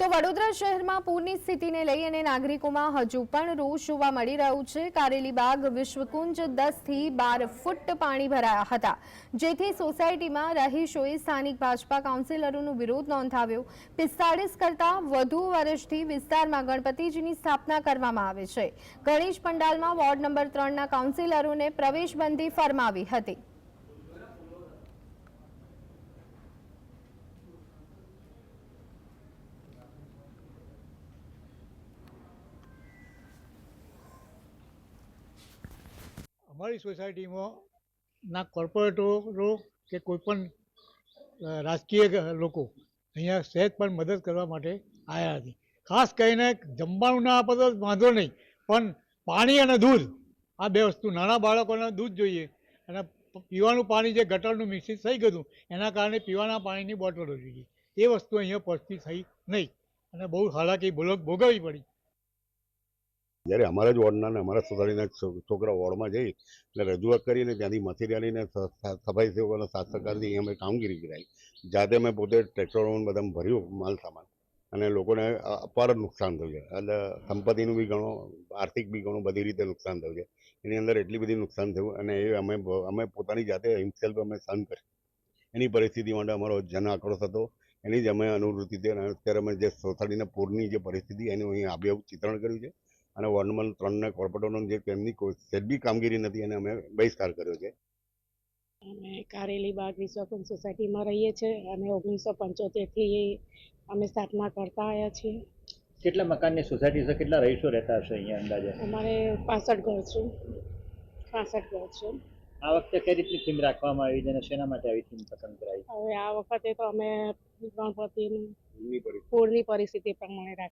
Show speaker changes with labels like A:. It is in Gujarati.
A: તો વડોદરા શહેરમાં પૂરની સ્થિતિને લઈ અને નાગરિકોમાં હજુ પણ રોષ જોવા મળી રહ્યું છે. કારેલીબાગ વિશ્વકુંજ દસથી બાર ફૂટ પાણી ભરાયા હતા, જેથી સોસાયટીમાં રહીશોએ સ્થાનિક ભાજપા કાઉન્સિલરોનો વિરોધ નોંધાવ્યો. પિસ્તાળીસ કરતાં વધુ વર્ષથી વિસ્તારમાં ગણપતિજીની સ્થાપના કરવામાં આવે છે. ગણેશ પંડાલમાં વોર્ડ નંબર ત્રણના કાઉન્સિલરોને પ્રવેશબંધી ફરમાવી હતી.
B: અમારી સોસાયટીમાં ના કોર્પોરેટરો કે કોઈપણ રાજકીય લોકો અહીંયા સહેજ પણ મદદ કરવા માટે આવ્યા હતી ખાસ કરીને જમવાનું ના આપતો વાંધો નહીં, પણ પાણી અને દૂધ, આ બે વસ્તુ, નાના બાળકોને દૂધ જોઈએ અને પીવાનું પાણી જે ગટરનું મિશ્રિત થઈ ગયું એના કારણે પીવાના પાણીની બોટલો જોઈએ. એ વસ્તુ અહીંયા પહોંચતી થઈ નહીં અને બહુ હાલાકી ભોગ- ભોગવવી પડી.
C: જ્યારે અમારા જ વોર્ડના ને અમારા સોસાયટીના છોકરા વોર્ડમાં જઈ એટલે રજૂઆત કરીને ત્યાંથી મથેરિયાલીને સફાઈ સેવકોના સાત સરકારથી અમે કામગીરી કરાવી જાતે અમે પોતે ટ્રેક્ટરોમાં બધા ભર્યું માલ સામાન. અને લોકોને અપાર નુકસાન થયું છે. એટલે સંપત્તિનું બી ઘણું, આર્થિક બી ઘણું બધી રીતે નુકસાન થયું છે. એની અંદર એટલી બધી નુકસાન થયું અને એ અમે અમે પોતાની જાતે હિમસેલ્ફ અમે સહન કરી. એની પરિસ્થિતિ માટે અમારો જન આક્રોશ હતો. એની જ અમે અનુવૃત્તિ હતી અત્યારે અમે જે સોસાયટીના પૂરની જે પરિસ્થિતિ એનું અહીં આબેહૂબ ચિત્રણ કર્યું છે. અને વોર્ડ નંબર ત્રણના કોર્પોરેટરોની જે તેમની કોઈ સહેજ બી કામગીરી નથી એને અમે બહિષ્કાર કર્યો છે.
D: અમે કારેલી બાગ વિશ્વકુંજ સોસાયટીમાં રહીએ છીએ અને ઓગણીસો પંચોતેરથી અમે સ્થાપના કરતા આવ્યા છીએ.
E: કેટલા મકાનની સોસાયટી છે? કેટલા રહીશો રહેતા હશે અહીંયા અંદાજે?
D: અમારે પાસઠ ઘર છે. પાસઠ ઘર છે.
E: આ વખતે કઈ રીતની થીમ રાખવામાં આવી છે અને શેના માટે આવી થીમ પસંદ કરાઈ?
D: હવે આ વખતે તો અમે
C: પરિસ્થિતિ.
D: પૂરની પરિસ્થિતિ પ્રમાણે રાખી